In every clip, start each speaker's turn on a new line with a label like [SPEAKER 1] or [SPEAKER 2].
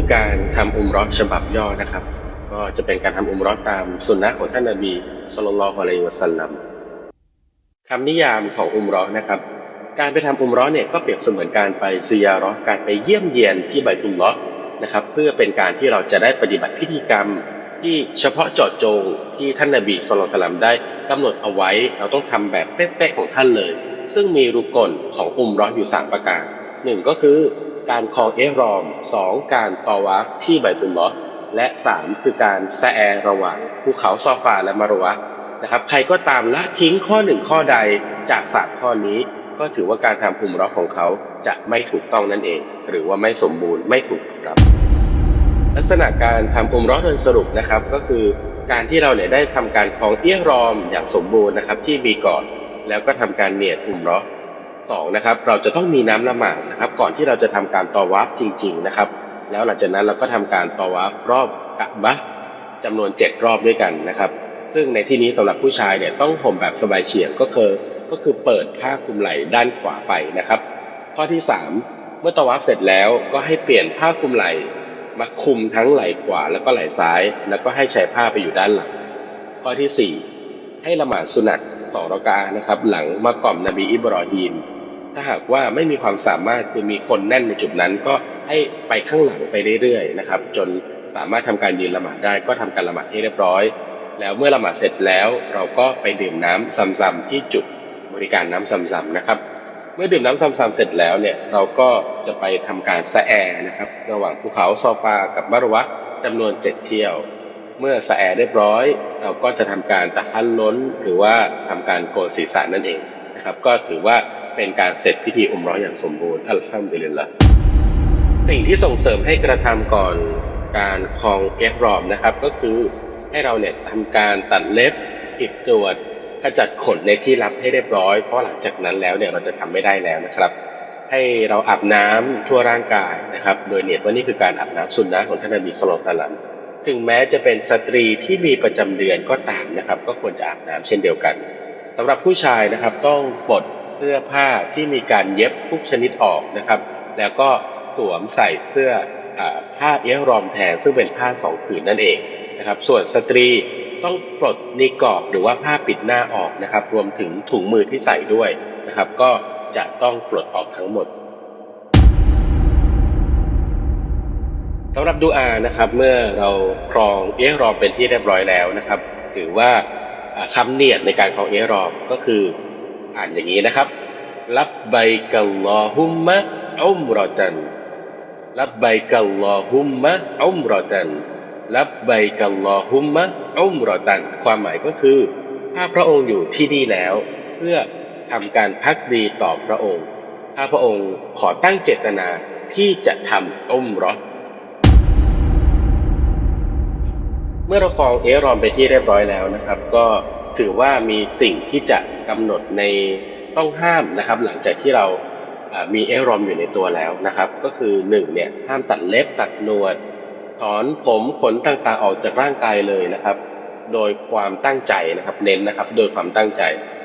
[SPEAKER 1] คือการทำอุมรอฉบับย่อนะครับ ก็จะเป็นการทำอุมรอตามสุนนะของท่านนบีสุลต่านละฮ์อะลัยวะสัลลัมคำนิยามของอุมรอนะครับ การไปทำอุมรอเนี่ยก็เปรียบเสมือนการไปซิยาราะห์การไปเยี่ยมเยียนที่ไบตุลลอฮ์นะครับ เพื่อเป็นการที่เราจะได้ปฏิบัติพิธีกรรมที่เฉพาะเจาะจงที่ท่านนบีสุลต่านละมได้กำหนดเอาไว้ เราต้องทำแบบเป๊ะๆของท่านเลย ซึ่งมีรุกลของอุมรออยู่สามประการหนึ่งก็คือ การคลองเอรอมสองการตอวาฟที่ไบตุลลอและสามคือการแซแอร์ระหว่างภูเขาซอฟาและมารวะนะครับใครก็ตามละทิ้งข้อหนึ่งข้อใดจากสามข้อนี้ ก็ถือว่าการทำอุมเรอของเขาจะไม่ถูกต้องนั่นเอง หรือว่าไม่สมบูรณ์ไม่ถูกรับ ลักษณะการทำอุมเรอโดยสรุปนะครับก็คือการที่เราเนี่ยได้ทำการคลองเอี้ยรอมอย่างสมบูรณ์นะครับที่มีก่อนแล้วก็ทำการเนียดอุมเรอ สองนะครับเราจะต้องมีน้ำละหมาดนะครับก่อนที่เราจะทำการตอวาฟจริงๆนะครับแล้วหลังจากนั้นเราก็ทำการตอวาฟรอบกะบะจำนวนเจ็ดรอบด้วยกันนะครับซึ่งในที่นี้สำหรับผู้ชายเนี่ยต้องห่มแบบสบายเฉียงก็คือก็คือเปิดผ้าคลุมไหล่ด้านขวาไปนะครับ ข้อที่สามเมื่อตอวาฟเสร็จแล้วก็ให้เปลี่ยนผ้าคลุมไหล่มาคลุมทั้งไหล่ขวาแล้วก็ไหล่ซ้าย แล้วก็ให้ใช้ผ้าไปอยู่ด้านหลัง ข้อที่สี่ให้ละหมาดสุนัตสองรากาะนะครับ หลังมากล่อมนบีอิบรอฮีม ถ้าหากว่าไม่มีความสามารถคือมีคนแน่นในจุดนั้นก็ให้ไปข้างหลังไปเรื่อยๆนะครับ จนสามารถทำการยืนละหมาดได้ก็ทำการละหมาดให้เรียบร้อย แล้วเมื่อละหมาดเสร็จแล้ว เราก็ไปดื่มน้ำซัมๆที่จุดบริการน้ำซัมๆนะครับ เมื่อดื่มน้ำซัมๆเสร็จแล้วเนี่ยเราก็จะไปทำการสะแอนะครับ ระหว่างภูเขาซอฟากับมารวะจำนวนเจ็ดเที่ยว เมื่อสะแอเรียบร้อย เราก็จะทำการตะฮันล้นหรือว่าทำการโกนศีรษะนั่นเองนะครับ ก็ถือว่า เป็นการเสร็จพิธีอุมร้อยอย่างสมบูรณ์อัลฮัมดุลิลละสิ่งที่ส่งเสริมให้กระทำก่อนการคลองเอฟรอมนะครับ ก็คือให้เราเนี่ยทำการตัดเล็บกิดตรวจขจัดขนในที่รับให้เรียบร้อย เพราะหลังจากนั้นแล้วเนี่ยเราจะทำไม่ได้แล้วนะครับ ให้เราอาบน้ำทั่วร่างกายนะครับ โดยเนียดว่านี่คือการอาบน้ำสุนนะของท่านนบีสุลต่านถึงแม้จะเป็นสตรีที่มีประจำเดือนก็ตามนะครับ ก็ควรจะอาบน้ำเช่นเดียวกันสำหรับผู้ชายนะครับต้องปลด เสื้อผ้าที่มีการเย็บทุกชนิดออกนะครับ แล้วก็สวมใส่เสื้ออผ้าเอียรอมแทนซึ่งเป็นผ้าสองผืนนั่นเองนะครับ ส่วนสตรีต้องปลดนิกอบหรือว่าผ้าปิดหน้าออกนะครับ รวมถึงถุงมือที่ใส่ด้วยนะครับ ก็จะต้องปลดออกทั้งหมดสำหรับดูอานะครับเมื่อเราครองเอฮรอมเป็นที่เรียบร้อยแล้วนะครับถือว่าคำเนียดในการครองเอฮรอมก็คือ อ่านอย่างนี้นะครับลับไบกัลลอฮุมมะอุมรอตันลับไบกัลลอฮุมมะอุมรอตันลับไบกัลลอฮุมมะอุมรอตัน ความหมายก็คือ ถ้าพระองค์อยู่ที่นี่แล้ว เพื่อทำการพักดีต่อพระองค์ ถ้าพระองค์ขอตั้งเจตนาที่จะทำอุมรอเมื่อเราฟองเอรอมไปที่เรียบร้อยแล้วนะครับ ก็ถือว่ามีสิ่งที่จะ กำหนดในต้องห้ามนะครับ หลังจากที่เรามีเอรอมอยู่ในตัวแล้วนะครับ ก็คือหนึ่งเนี่ยห้ามตัดเล็บตัดหนวด ถอนผมขนต่างๆออกจากร่างกายเลยนะครับ โดยความตั้งใจนะครับเน้นนะครับ โดยความตั้งใจ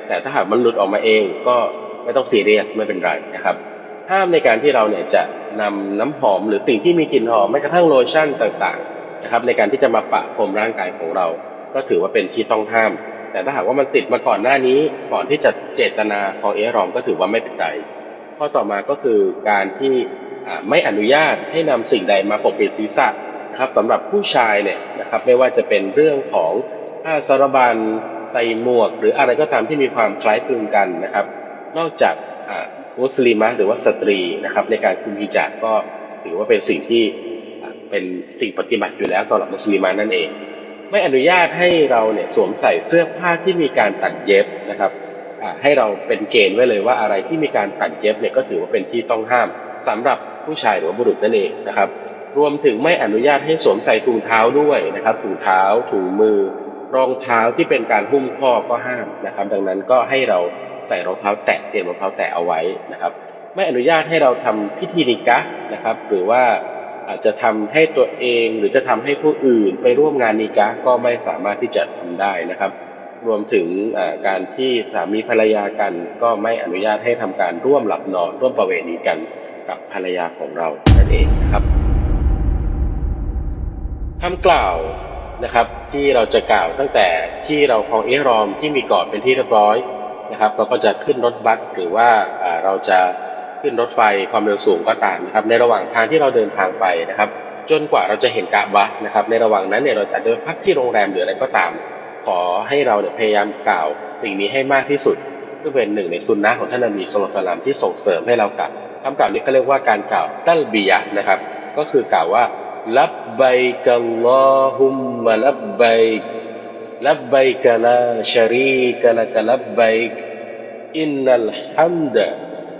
[SPEAKER 1] แต่ถ้าหากมันหลุดออกมาเองก็ไม่ต้องซีเรียสไม่เป็นไรนะครับ ห้ามในการที่เราเนี่ยจะนำน้ำหอมหรือสิ่งที่มีกลิ่นหอมแม้กระทั่งโลชั่นต่างๆนะครับ ในการที่จะมาปะพรมร่างกายของเรา ก็ถือว่าเป็นที่ต้องห้าม แต่ถ้าหากว่ามันติดมาก่อนหน้านี้ก่อนที่จะเจตนาของเอรอมก็ถือว่าไม่เป็นไรข้อต่อมาก็คือการที่ไม่อนุญาตให้นำสิ่งใดมาปกปิดศีรษะนะครับสำหรับผู้ชายเนี่ยนะครับไม่ว่าจะเป็นเรื่องของผ้าสารบัญใส่หมวก หรืออะไรก็ตามที่มีความคล้ายคลึงกันนะครับ นอกจากมุสลิมะหรือว่าสตรีนะครับ ในการคุมฮิญาบก็ถือว่าเป็นสิ่งที่เป็นสิ่งปฏิบัติอยู่แล้วสำหรับมุสลิมะนั่นเอง ไม่อนุญาตให้เราเนี่ยสวมใส่เสื้อผ้าที่มีการตัดเย็บนะครับให้เราเป็นเกณฑ์ไว้เลยว่าอะไรที่มีการตัดเย็บเนี่ยก็ถือว่าเป็นที่ต้องห้ามสำหรับผู้ชายหรือว่าบุรุษนั่นเองนะครับ รวมถึงไม่อนุญาตให้สวมใส่ถุงเท้าด้วยนะครับถุงเท้าถุงมือ รองเท้าที่เป็นการหุ้มข้อก็ห้ามนะครับ ดังนั้นก็ให้เราใส่รองเท้าแตะเตรียมรองเท้าแตะเอาไว้นะครับ ไม่อนุญาตให้เราทำพิธีนิกะนะครับ หรือว่า อาจจะทำให้ตัวเองหรือจะทำให้ผู้อื่นไปร่วมงานนิกะก็ไม่สามารถที่จะทำได้นะครับ รวมถึงการที่สามีภรรยากันก็ไม่อนุญาตให้ทำการร่วมหลับนอนร่วมประเวณีกันกับภรรยาของเรานั่นเองนะครับคำกล่าวนะครับที่เราจะกล่าวตั้งแต่ที่เราคลองเอรอมที่มีก่อนเป็นที่เรียบร้อยนะครับ เราก็จะขึ้นรถบัสหรือว่าเราจะ ขึ้นรถไฟความเร็วสูงก็ตามนะครับ ในระหว่างทางที่เราเดินทางไปนะครับ จนกว่าเราจะเห็นกะบะนะครับ ในระหว่างนั้นเนี่ยเราอาจจะพักที่โรงแรมหรืออะไรก็ตาม ขอให้เราเนี่ยพยายามกล่าวสิ่งนี้ให้มากที่สุดซึ่งเป็นหนึ่งในซุนนะของท่านนบีสุลต่านที่ส่งเสริมให้เรากล่าวคำกล่าวนี้เขาเรียกว่าการกล่าวตัลบียะนะครับ ก็คือกล่าวว่าลับไบกัลลอฮุมมะลับไบลับไบกะลาชะรีกะละกะลับไบอินนัลฮัมดะ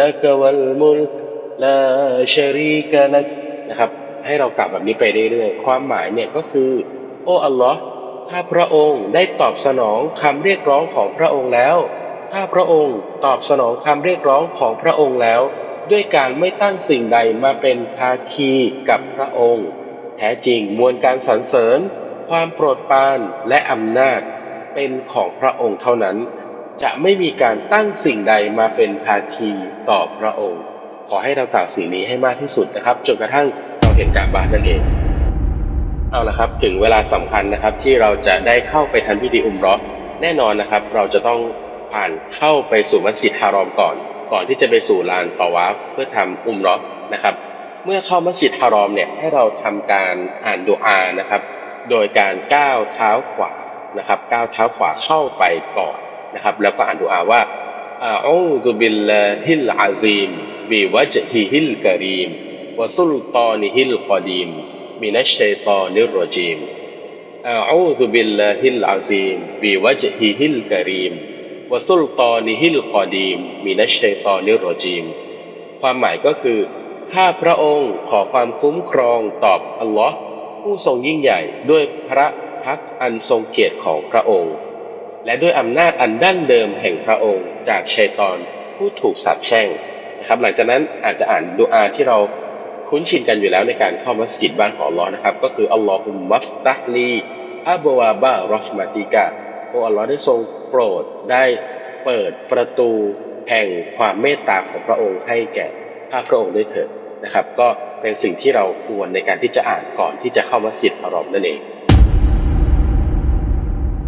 [SPEAKER 1] ลักวัลมุลลาชรีกะลักนะครับ ให้เรากลับแบบนี้ไปเรื่อยๆ ความหมายเนี่ยก็คือ โอ้อัลลอฮ์ถ้าพระองค์ได้ตอบสนองคำเรียกร้องของพระองค์แล้ว ถ้าพระองค์ตอบสนองคำเรียกร้องของพระองค์แล้ว ด้วยการไม่ตั้งสิ่งใดมาเป็นภาคีกับพระองค์ แท้จริงมวลการสรรเสริญ ความโปรดปรานและอำนาจเป็นของพระองค์เท่านั้น จะไม่มีการตั้งสิ่งใดมาเป็นภาคีต่อพระองค์ ขอให้เรากล่าวสิ่งนี้ให้มากที่สุดนะครับ จนกระทั่งเราเห็นกาบานั่นเอง เอาละครับถึงเวลาสำคัญนะครับที่เราจะได้เข้าไปทำพิธีอุมรอแน่นอนนะครับ เราจะต้องผ่านเข้าไปสู่มัสยิดฮารอมก่อน ก่อนที่จะไปสู่ลานตอวาฟเพื่อทำอุมรอนะครับ เมื่อเข้ามัสยิดฮารอมเนี่ยให้เราทำการอ่านดุอานะครับ โดยการก้าวเท้าขวานะครับ ก้าวเท้าขวาเข้าไปก่อน นะครับ แล้วก็อ่านดูอาว่าอูซุบิลลาฮิลอาซีมบิวัจฮิฮิลกะรีมวะสุลตานิฮิลกอดีมมินัชชัยตานิรจีมอูซุบิลลาฮิลอาซีมบิวัจฮิฮิลกะรีมวะสุลตานิฮิลกอดีมมินัชชัยตานิรจีมความหมายก็คือข้าพระองค์ขอความคุ้มครองตอบอัลลอฮ์ผู้ทรงยิ่งใหญ่ด้วยพระพักอันทรงเกียรติของพระองค์ และด้วยอำนาจอันดั้งเดิมแห่งพระองค์จากชัยตอนผู้ถูกสาปแช่งนะครับ หลังจากนั้นอาจจะอ่านดุอาที่เราคุ้นชินกันอยู่แล้วในการเข้ามัสยิดบ้านของอัลลอฮ์นะครับ ก็คืออัลลอฮุมมัฟตัฮลีอับวาบะรอห์มาติกะโอ้อัลลอฮ์ได้ทรงโปรดได้เปิดประตูแห่งความเมตตาของพระองค์ให้แก่ข้าพระองค์ด้วยเถิดนะครับ ก็เป็นสิ่งที่เราควรในการที่จะอ่านก่อนที่จะเข้ามัสยิดฮารอมนั่นเอง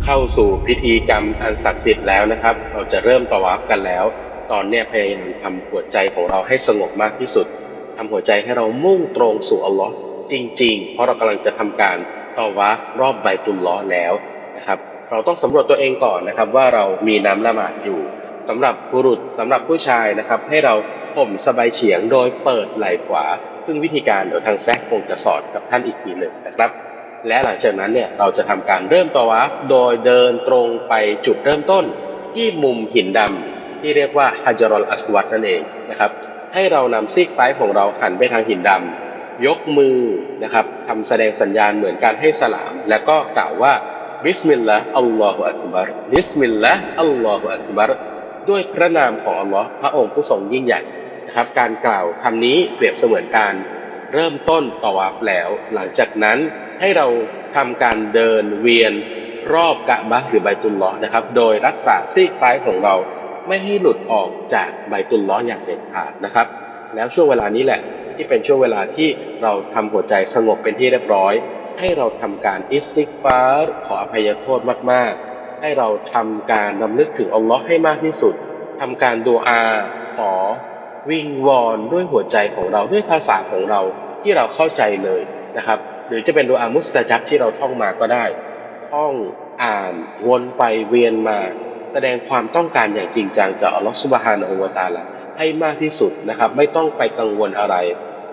[SPEAKER 1] เข้าสู่พิธีกรรมอันศักดิ์สิทธิ์แล้วนะครับ เราจะเริ่มตะวาฟกันแล้ว ตอนนี้พยายามทำหัวใจของเราให้สงบมากที่สุดทำหัวใจให้เรามุ่งตรงสู่อัลลอฮ์จริง ๆ เพราะเรากำลังจะทำการตอวาฟรอบใบตุลล้อแล้วนะครับ เราต้องสำรวจตัวเองก่อนนะครับ ว่าเรามีน้ำละหมาดอยู่สำหรับบุรุษสำหรับผู้ชายนะครับ ให้เราห่มสบายเฉียงโดยเปิดไหล่ขวา ซึ่งวิธีการเดี๋ยวทางแซกคงจะสอนกับท่านอีกทีหนึ่งนะครับ และหลังจากนั้นเนี่ยเราจะทำการเริ่มตอวาฟโดยเดินตรงไปจุดเริ่มต้น ที่มุมหินดำที่เรียกว่าฮัจรอลอัสวัดนั่นเองนะครับ ให้เรานำซีกซ้ายของเราหันไปทางหินดำยกมือนะครับทำแสดงสัญญาณเหมือนการให้สลาม แล้วก็กล่าวว่าบิสมิลลาห์อัลลอฮฺอักบัรบิสมิลลาห์อัลลอฮฺอักบัรด้วยพระนามของอัลลอฮ์พระองค์ผู้ทรงยิ่งใหญ่นะครับ การกล่าวคำนี้เปรียบเสมือนการเริ่มต้นตอวาฟแล้ว หลังจากนั้น ให้เราทำการเดินเวียนรอบกะบะหรือไบตุลลอนะครับ โดยรักษาซีกซ้ายของเราไม่ให้หลุดออกจากใบตุลล้ออย่างเด็ดขาดนะครับ แล้วช่วงเวลานี้แหละที่เป็นช่วงเวลาที่เราทำหัวใจสงบเป็นที่เรียบร้อย ให้เราทำการอิสติกฟาร์ขออภัยโทษมากๆ ให้เราทำการนำนึกถึงอัลลอฮ์ให้มากที่สุดทำการดูอาขอวิงวอนด้วยหัวใจของเราด้วยภาษาของเราที่เราเข้าใจเลยนะครับ หรือจะเป็นดูอามุสตาจับที่เราท่องมาก็ได้ ท่องอ่านวนไปเวียนมา แสดงความต้องการอย่างจริงจังจากอัลลอฮฺสุบฮานะฮูวะตาลาให้มากที่สุดนะครับ ไม่ต้องไปกังวลอะไร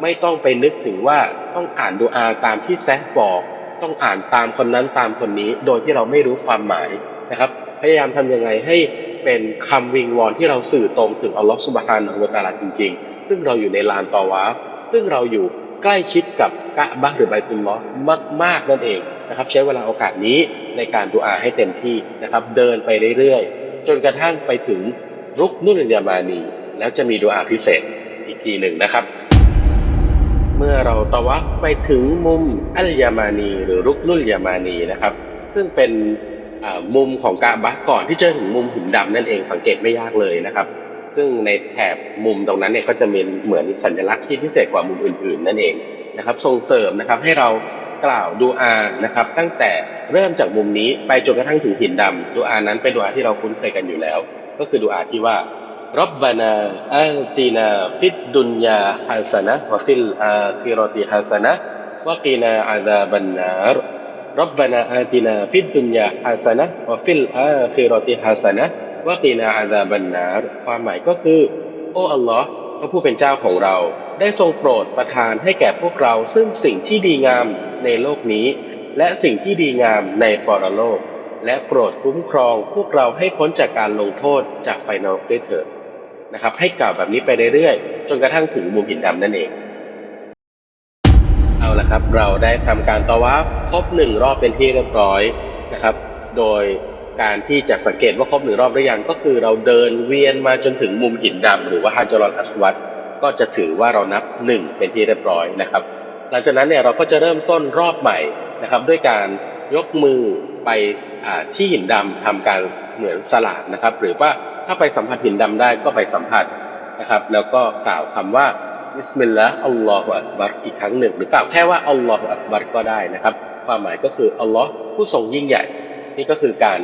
[SPEAKER 1] ไม่ต้องไปนึกถึงว่าต้องอ่านดูอาตามที่แซะบอก ต้องอ่านตามคนนั้นตามคนนี้ โดยที่เราไม่รู้ความหมายนะครับ พยายามทำยังไงให้เป็นคำวิงวอนที่เราสื่อตรงถึงอัลลอฮฺสุบฮานะฮูวะตาลาจริง ๆ ซึ่งเราอยู่ในลานตอวาฟซึ่งเราอยู่ ใกล้ชิดกับกะบะห์หรือไบตุลลอมาก ๆ นั่นเองนะครับ ใช้เวลาโอกาสนี้ในการดูอาให้เต็มที่นะครับ เดินไปเรื่อยๆ จนกระทั่งไปถึงรุกนุลยามานี แล้วจะมีดูอาพิเศษอีกทีหนึ่งนะครับ เมื่อเราตะวัฟไปถึงมุมอัลยามานี หรือรุกนุลยามานีนะครับ ซึ่งเป็นมุมของกาบะก่อนที่จะถึงมุมหินดำนั่นเองสังเกตไม่ยากเลยนะครับ ซึ่งในแถบมุมตรงนั้นเนี่ยก็จะมีเหมือนสัญลักษณ์ที่พิเศษกว่ามุมอื่นๆ นั่นเองนะครับส่งเสริมนะครับให้เรากล่าวดูอานะครับตั้งแต่เริ่มจากมุมนี้ไปจนกระทั่งถึงหินดำดูอานั้นเป็นดูอาที่เราคุ้นเคยกันอยู่แล้ว ก็คือดูอาที่ว่ารบบานาอัลตินาฟิดดุนยาฮัสนะวะฟิลอาคิรติฮัสนะวะกีนาอาซาบันนารรบบานาอัลตินาฟิดดุนยาฮัสนะวะฟิลอาคิรติฮัสนะ ว่าตีนาอาซาบันนาความหมายก็คือ โอ้อัลลอฮ์พระผู้เป็นเจ้าของเรา ได้ทรงโปรดประทานให้แก่พวกเราซึ่งสิ่งที่ดีงามในโลกนี้ และสิ่งที่ดีงามในปรโลก และโปรดคุ้มครองพวกเราให้พ้นจากการลงโทษจากไฟนรกด้วยเถิดนะครับให้กล่าวแบบนี้ไปเรื่อยๆ จนกระทั่งถึงมุมหินดำนั่นเอง เอาละครับ เราได้ทำการตะวัฟครบหนึ่งรอบเป็นที่เรียบร้อยนะครับ โดย การที่จะสังเกตว่าครบหนึ่งรอบหรือยังก็คือเราเดินเวียนมาจนถึงมุมหินดำหรือว่าฮัจจรอนอัสวัดก็จะถือว่าเรานับหนึ่งเป็นที่เรียบร้อยนะครับ หลังจากนั้นเนี่ยเราก็จะเริ่มต้นรอบใหม่นะครับด้วยการยกมือไปอที่หินดำทำการเหมือนสลามนะครับ หรือว่าถ้าไปสัมผัสหินดำได้ก็ไปสัมผัสนะครับ แล้วก็กล่าวคำว่าบิสมิลลาห์อัลลอฮฺอักบัรอีกครั้งหนึ่ง หรือกล่าวแค่ว่าอัลลอฮฺอักบัรก็ได้นะครับ ความหมายก็คืออัลลอฮ์ผู้ทรงยิ่งใหญ่ นี่ก็คือการ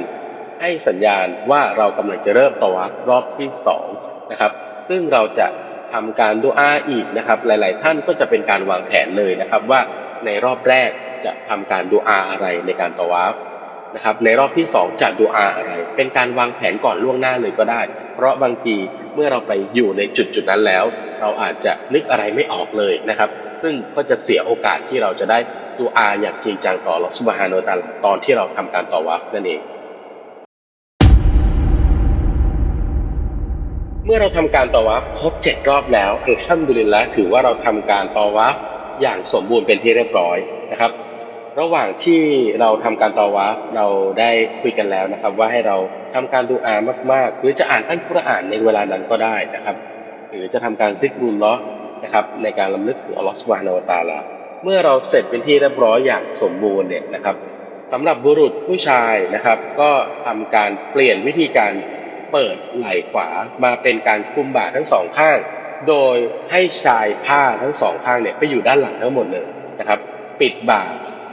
[SPEAKER 1] ให้สัญญาณว่าเรากำลังจะเริ่มตวัฟรอบที่สองนะครับซึ่งเราจะทำการดูอาอีกนะครับหลาย ๆ ท่านก็จะเป็นการวางแผนเลยนะครับว่าในรอบแรกจะทำการดูอาอะไรในการตวัฟนะครับในรอบที่สองจะดูอาอะไร เป็นการวางแผนก่อนล่วงหน้าเลยก็ได้ เพราะบางทีเมื่อเราไปอยู่ในจุดจุดๆนั้นแล้ว เราอาจจะนึกอะไรไม่ออกเลยนะครับ ซึ่งก็จะเสียโอกาสที่เราจะได้ ดูอาอย่างจริงจังต่ออัลลอฮฺซุบฮานอตะอาลตอนที่เราทำการต่อวาฟนั่นเอง เมื่อเราทำการต่อวาฟครบเจ็ดรอบแล้วอัลฮัมดุลิลละถือว่าเราทำการต่อวาฟอย่างสมบูรณ์เป็นที่เรียบร้อยนะครับ ระหว่างที่เราทำการต่อวาฟเราได้คุยกันแล้วนะครับ ว่าให้เราทำการดูอามาก ๆ หรือจะอ่านอัลกุรอานในเวลานั้นก็ได้นะครับ หรือจะทำการซิกรุลเลาะนะครับในการลำลึกถึงอัลลอฮฺสุบฮานาอัลตาลา เมื่อเราเสร็จเป็นที่เรียบร้อยอย่างสมบูรณ์เนี่ยนะครับสำหรับบุรุษผู้ชายนะครับ ก็ทำการเปลี่ยนวิธีการเปิดไหล่ขวามาเป็นการคุมบ่าทั้งสองข้าง โดยให้ชายผ้าทั้งสองข้างเนี่ยไปอยู่ด้านหลังทั้งหมดเลยนะครับ ปิดบ่า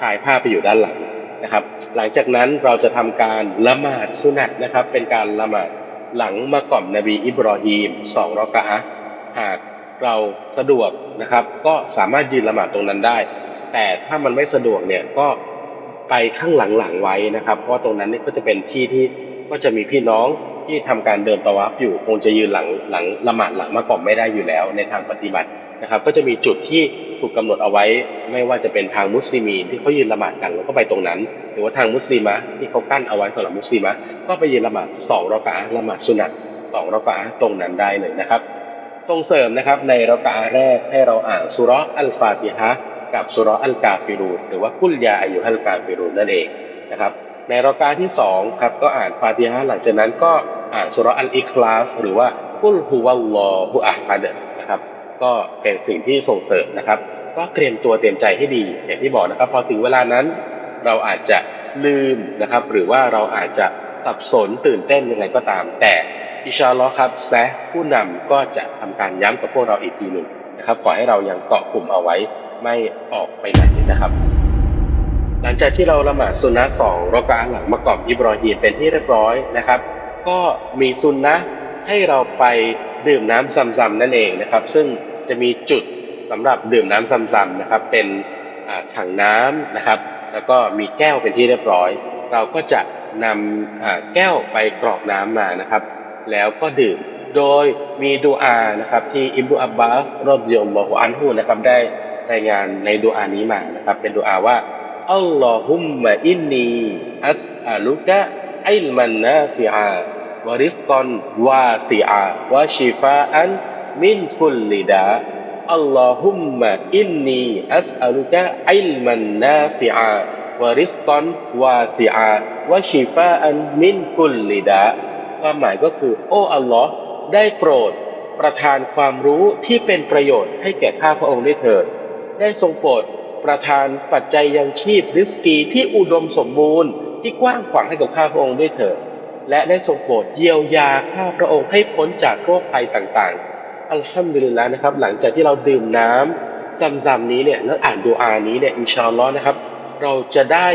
[SPEAKER 1] ชายผ้าไปอยู่ด้านหลังนะครับ หลังจากนั้นเราจะทำการละหมาดสุนัตนะครับ เป็นการละหมาดหลังมาก่อมนบีอิบรอฮีมสองรอกะอะห์หาก เราสะดวกนะครับ ก็สามารถยืนละหมาดตรงนั้นได้ แต่ถ้ามันไม่สะดวกเนี่ยก็ไปข้างหลังๆไว้นะครับ เพราะตรงนั้นนี่ก็จะเป็นที่ที่ก็จะมีพี่น้องที่ทำการเดินตะวาฟอยู่คงจะยืนหลังหลังละหมาดหลังมาก่อมไม่ได้อยู่แล้ว ในทางปฏิบัตินะครับ ก็จะมีจุดที่ถูกกำหนดเอาไว้ ไม่ว่าจะเป็นทางมุสลิมีนที่เขายืนละหมาดกันแล้วก็ไปตรงนั้น หรือว่าทางมุสลิมะที่เขากั้นเอาไว้สำหรับมุสลิมะก็ไปยืนละหมาดสองรอกะอะละหมาดสุนัตสองรอกะอะตรงนั้นได้เลยนะครับ ส่งเสริมนะครับในรากะอะห์แรกให้เราอ่านสุรอัลฟาติฮะกับสุรอัลกาฟิรูนหรือว่ากุลยาอายุฮัลกาฟิรูนนั่นเองนะครับในรากะอะห์ที่สองครับก็อ่านฟาติฮะหลังจากนั้นก็อ่านสุรอัลอิคลาสหรือว่ากุลฮุวัลลอฮุอะฮัดนะครับก็เป็นสิ่งที่ส่งเสริมนะครับ ก็เตรียมตัวเตรียมใจให้ดีอย่างที่บอกนะครับพอถึงเวลานั้นเราอาจจะลืมนะครับหรือว่าเราอาจจะสับสนตื่นเต้นยังไงก็ตามแต่ อิชาลอครับแซะผู้นำก็จะทำการย้ำกับพวกเราอีกทีหนึ่งนะครับ ขอให้เรายังเกาะกลุ่มเอาไว้ไม่ออกไปไหนนะครับ หลังจากที่เราละหมาดซุนนะสองรอกะอะห์หลังมากอบอิบรอฮีมเป็นที่เรียบร้อยนะครับ ก็มีซุนนะให้เราไปดื่มน้ำซัมๆนั่นเองนะครับ ซึ่งจะมีจุดสำหรับดื่มน้ำซัมๆนะครับ เป็นถังน้ำนะครับ แล้วก็มีแก้วเป็นที่เรียบร้อย เราก็จะนำแก้วไปกรอกน้ำมานะครับ แล้วก็ดื่ม โดยมีดูอานะครับที่อิบนุอับบาสรอดยมบอฮอันฮูนะครับได้รายงานในดูอานี้มานะครับเป็นดูอาว่าอัลลอฮุมมะอินนีอัสอาลุกะอิลมันนาฟิอาวริสกอนวาซิอาวะชิฟาอันมินคุลลิดาอัลลอฮุมมะอินนีอัสอัลุกะอิลมันนาฟิอาวริสกอนวาซิอาวะชิฟาอันมินกุลลิดะ ความหมายก็คือ โอ้อัลลอฮ์ได้โปรด ประทานความรู้ที่เป็นประโยชน์ให้แก่ข้าพระองค์ด้วยเถิดได้ทรงโปรดประทานปัจจัยยังชีพริสกีที่อุดมสมบูรณ์ ที่กว้างขวางให้กับข้าพระองค์ด้วยเถิดและได้ทรงโปรดเยียวยาข้าพระองค์ให้พ้นจากโรคภัยต่างๆ อัลฮัมดุลิลละนะครับ หลังจากที่เราดื่มน้ำซัมๆนี้เนี่ยแล้วอ่านดูอานี้เนี่ยอินชาอัลลอฮ์นะครับ เราจะได้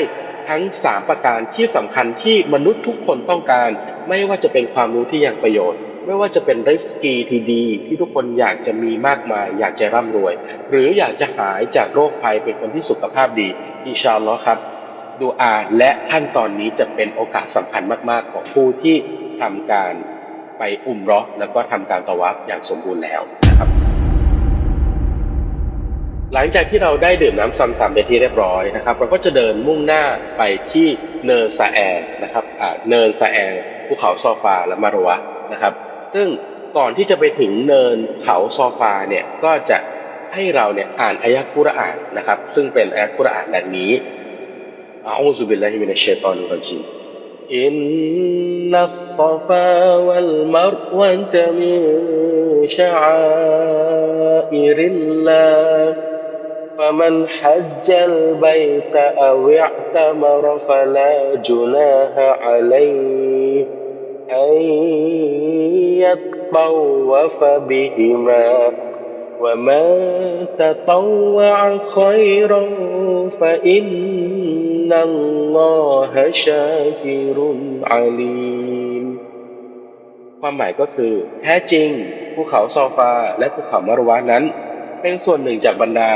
[SPEAKER 1] ทั้ง 3 ประการที่สำคัญที่มนุษย์ทุกคนต้องการ ไม่ว่าจะเป็นความรู้ที่ยังประโยชน์ ไม่ว่าจะเป็นริสกีที่ดี ที่ทุกคนอยากจะมีมากมาย อยากจะร่ำรวย หรืออยากจะหายจากโรคภัยเป็นคนที่สุขภาพดีอิชาอัลลอฮ์ครับดูอาและขั้นตอนนี้จะเป็นโอกาสสำคัญมาก ๆ ของผู้ที่ทำการไปอุมราะห์แล้วก็ทำการตะวัฟอย่างสมบูรณ์แล้วนะครับ หลังจากที่เราได้ดื่มน้ำซัมซัมไปที่เรียบร้อยนะครับ เราก็จะเดินมุ่งหน้าไปที่เนินสะแอนะครับเนินสะแอภูเขาซอฟาและมารวะนะครับ ซึ่งก่อนที่จะไปถึงเนินเขาซอฟาเนี่ยก็จะให้เราเนี่ยอ่านอายะกุรอานนะครับ ซึ่งเป็นอายะกุรอานดังนี้อัลอูซุบิลลาฮิมินัชชัยตอนุรจีอินนัสซอฟาวัลมารวะจะมิชาอิริลลา فمن حج البيت أو اعتمر فلا جناح عليه أن يطوف بهما ومن تطوع خيرا فإن الله شاكر عليم ความหมายก็คือ แท้จริงภูเขาซอฟาและภูเขามารวะนั้น เป็นส่วนหนึ่งจากบรรดา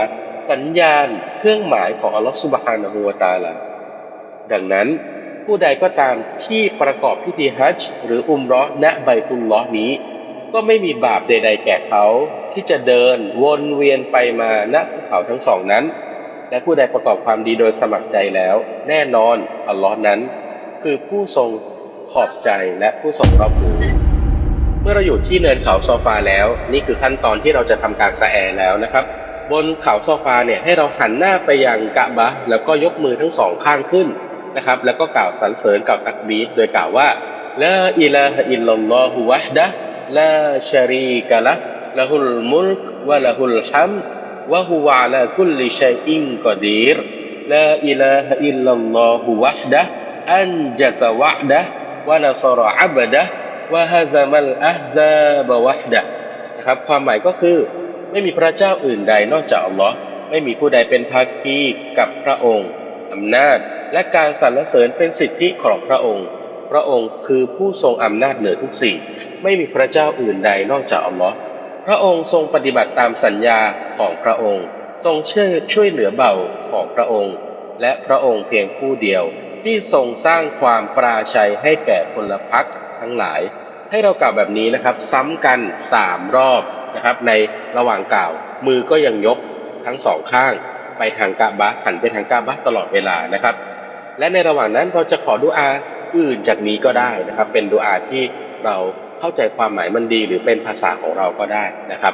[SPEAKER 1] สัญญาณเครื่องหมายของอัลลอฮฺสุบฮานะฮูวะตาลาดังนั้นผู้ใดก็ตามที่ประกอบพิธีฮัจจ์หรืออุมราะห์ณไบตุลลอนี้ ก็ไม่มีบาปใด ๆ แก่เขาที่จะเดินวนเวียนไปมาณภูเขาทั้งสองนั้น และผู้ใดประกอบความดีโดยสมัครใจแล้ว แน่นอนอัลลอฮ์นั้น คือผู้ทรงขอบใจและผู้ทรงรอบรู้เมื่อเราอยู่ที่เนินเขาโซฟาแล้ว นี่คือขั้นตอนที่เราจะทำการสะแอแล้วนะครับ บนเขาโซฟาเนี่ยให้เราหันหน้าไปยังกะบะแล้วก็ยกมือทั้งสองข้างขึ้นนะครับ แล้วก็กล่าวสรรเสริญกล่าวตักบีดโดยกล่าวว่าละอิลาฮอิลลัลลอฮุวะดะละชารีกะละละหุลมุลกวะละหุลฮัมวะฮุวะละกุลลิชัยอิงกอดีรละอิลาฮอิลลัลลอฮุวะดะอันจัซวะดะวะนัสรอับดะวะฮะซามัลอะฮซาบวะดะนะครับความหมายก็คือ ไม่มีพระเจ้าอื่นใดนอกจากอัลลอฮ์ไม่มีผู้ใดเป็นภาคีกับพระองค์อำนาจและการสรรเสริญเป็นสิทธิของพระองค์ พระองค์คือผู้ทรงอำนาจเหนือทุกสิ่ง ไม่มีพระเจ้าอื่นใดนอกจากอัลลอฮ์พระองค์ทรงปฏิบัติตามสัญญาของพระองค์ ทรงเช่วยช่วยเหลือเบาของพระองค์ และพระองค์เพียงผู้เดียว ที่ทรงสร้างความปราชัยให้แก่พลพรรคทั้งหลาย ให้เรากล่าวแบบนี้นะครับ ซ้ำกันสามรอบ นะครับ ในระหว่างกล่าว มือก็ยังยกทั้งสองข้างไปทางกาบะหันไปทางกาบะตลอดเวลานะครับ และในระหว่างนั้นเราจะขอดุอาอื่นจากนี้ก็ได้นะครับ เป็นดุอาที่เราเข้าใจความหมายมันดีหรือเป็นภาษาของเราก็ได้นะครับ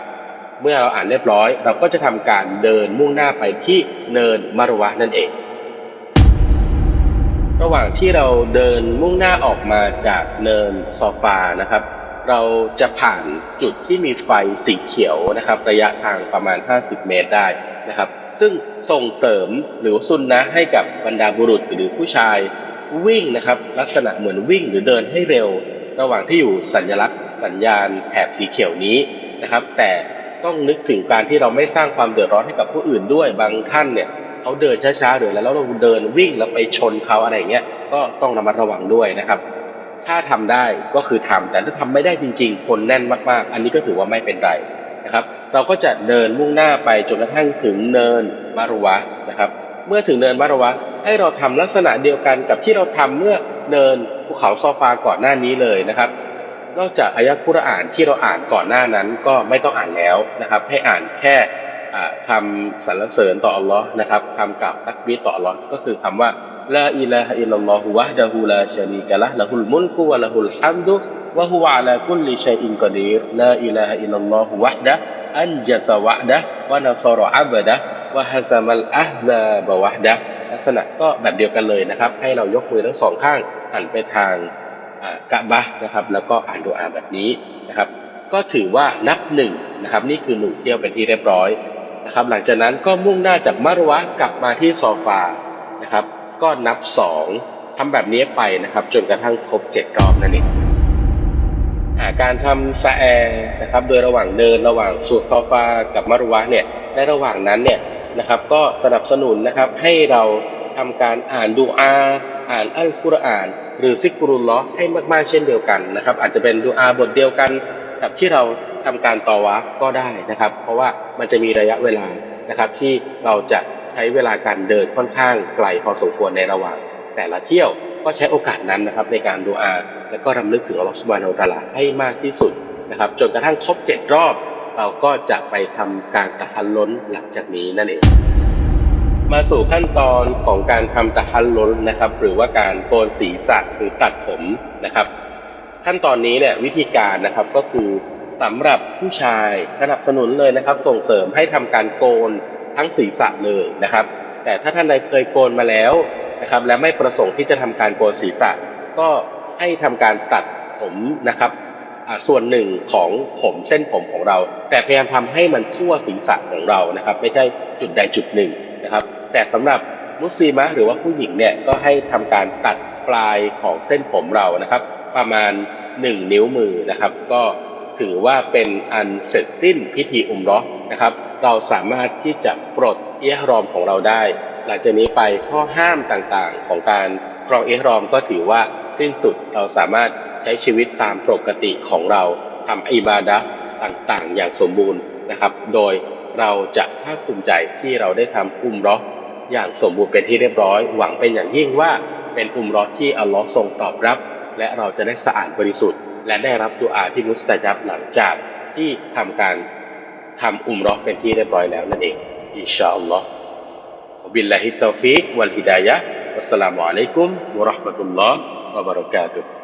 [SPEAKER 1] เมื่อเราอ่านเรียบร้อย เราก็จะทำการเดินมุ่งหน้าไปที่เนินมารวะนั่นเอง ระหว่างที่เราเดินมุ่งหน้าออกมาจากเนินซอฟานะครับ เราจะผ่านจุดที่มีไฟสีเขียวนะครับ ระยะทางประมาณ 50 เมตรได้นะครับ ซึ่งส่งเสริมหรือซุนนะให้กับบรรดาบุรุษหรือผู้ชายวิ่งนะครับ ลักษณะเหมือนวิ่งหรือเดินให้เร็ว ระหว่างที่อยู่สัญลักษณ์ สัญญาณแถบสีเขียวนี้นะครับ แต่ต้องนึกถึงการที่เราไม่สร้างความเดือดร้อนให้กับผู้อื่นด้วยบางท่านเนี่ยเขาเดินช้าๆเดินแล้วเราเดินวิ่งแล้วไปชนเขาอะไรเงี้ยก็ต้องระมัดระวังด้วยนะครับ ถ้าทำได้ก็คือทำแต่ถ้าทำไม่ได้จริง ๆ คนแน่นมากๆ อันนี้ก็ถือว่าไม่เป็นไรนะครับ เราก็จะเดินมุ่งหน้าไปจนกระทั่งถึงเนินมารวะนะครับ เมื่อถึงเนินมารวะ ให้เราทำลักษณะเดียวกันกับที่เราทำเมื่อเนินภูเขาซอฟาก่อนหน้านี้เลยนะครับ นอกจากอายะกุรอ่านที่เราอ่านก่อนหน้านั้นก็ไม่ต้องอ่านแล้วนะครับ ให้อ่านแค่คำสรรเสริญต่ออัลลอฮ์นะครับคำกล่าวตักบีต่ออัลลอฮ์ก็คือคำว่า ลาอิลาฮะอิลลัลลอฮุวะฮดะฮูลาชะรีกะละห์ละฮุลมุลกุวะละฮุลฮัมดุวะฮุวะอะลากุลลิชัยอินกอดีรลาอิลาฮะอิลลัลลอฮุวะดะอันจซะวะดะวะนะซะรออับดะวะฮะซะมัลอะฮซาบวะดะลักษณะก็แบบเดียวกันเลยนะครับ ให้เรายกมือทั้งสองข้างหันไปทางกะบะนะครับ แล้วก็อ่านดูอาแบบนี้นะครับ ก็ถือว่านับหนึ่งนะครับ นี่คือหนึ่งเที่ยวเป็นที่เรียบร้อยนะครับ หลังจากนั้นก็มุ่งหน้าจากมารวะกลับมาที่โซฟานะครับ ก็นับสองทำแบบนี้ไปนะครับ จนกระทั่งครบเจ็ดรอบนั่นเองาการทำซาแอร์นะครับ โดยระหว่างเดินระหว่างสูดซอฟากับมารุวะเนี่ยในระหว่างนั้นเนี่ยนะครับก็สนับสนุนนะครับให้เราทำการอ่านดูอา อ่านอัลกุรอาน หรือซิกรุลลอฮ์ให้มากๆเช่นเดียวกันนะครับ อาจจะเป็นดูอาบทเดียวกันกับที่เราทำการตอวาฟก็ได้นะครับ เพราะว่ามันจะมีระยะเวลานะครับที่เราจะ ใช้เวลาการเดินค่อนข้างไกลพอสมควรในระหว่าง แต่ละเที่ยวก็ใช้โอกาสนั้นนะครับในการดูอา แล้วก็รำลึกถึงอัลลอฮฺสุบานอัลตะลาให้มากที่สุดนะครับจนกระทั่งครบเจ็ดรอบ เราก็จะไปทำการตะฮัลล้นหลังจากนี้นั่นเองมาสู่ขั้นตอนของการทำตะฮัลล้นนะครับ หรือว่าการโกนศีรษะหรือตัดผมนะครับ ขั้นตอนนี้เนี่ยวิธีการนะครับก็คือสำหรับผู้ชายสนับสนุนเลยนะครับ ส่งเสริมให้ทำการโกน ทั้งศีรษะเลยนะครับ แต่ถ้าท่านใดเคยโกนมาแล้วนะครับ และไม่ประสงค์ที่จะทำการโกนศีรษะ ก็ให้ทำการตัดผมนะครับส่วนหนึ่งของผมเส้นผมของเรา แต่พยายามทำให้มันทั่วศีรษะของเรานะครับ ไม่ใช่จุดใดจุดหนึ่งนะครับ แต่สำหรับมุสลิมะหรือว่าผู้หญิงเนี่ยก็ให้ทำการตัดปลายของเส้นผมเรานะครับ ประมาณ 1 นิ้วมือนะครับ ก็ถือว่าเป็นอันเสร็จสิ้นพิธีอุมราะห์นะครับ เราสามารถที่จะปลดเอียรอมของเราได้ หลังจากนี้ไปข้อห้ามต่างๆ ของการครองเอียรอมก็ถือว่าสิ้นสุดเราสามารถใช้ชีวิตตามปกติของเราทำอิบาดะต่างๆ อย่างสมบูรณ์นะครับ โดยเราจะภาคภูมิใจที่เราได้ทำอุมราะห์อย่างสมบูรณ์เป็นที่เรียบร้อย หวังเป็นอย่างยิ่งว่าเป็นอุมราะห์ที่อัลลอฮ์ทรงตอบรับ และเราจะได้สะอาดบริสุทธิ์ และได้รับดุอาที่มุสตาจับหลังจากที่ทำการ ทำอุมรอเป็นที่เรียบร้อยแล้วนั่นเองอินชาอัลลอฮ์บิลลาฮิตตอฟิกวัลฮิดายะวัสสลามุอะลัยกุมวะราะห์มะตุลลอฮ์วะบะเราะกาตุฮ์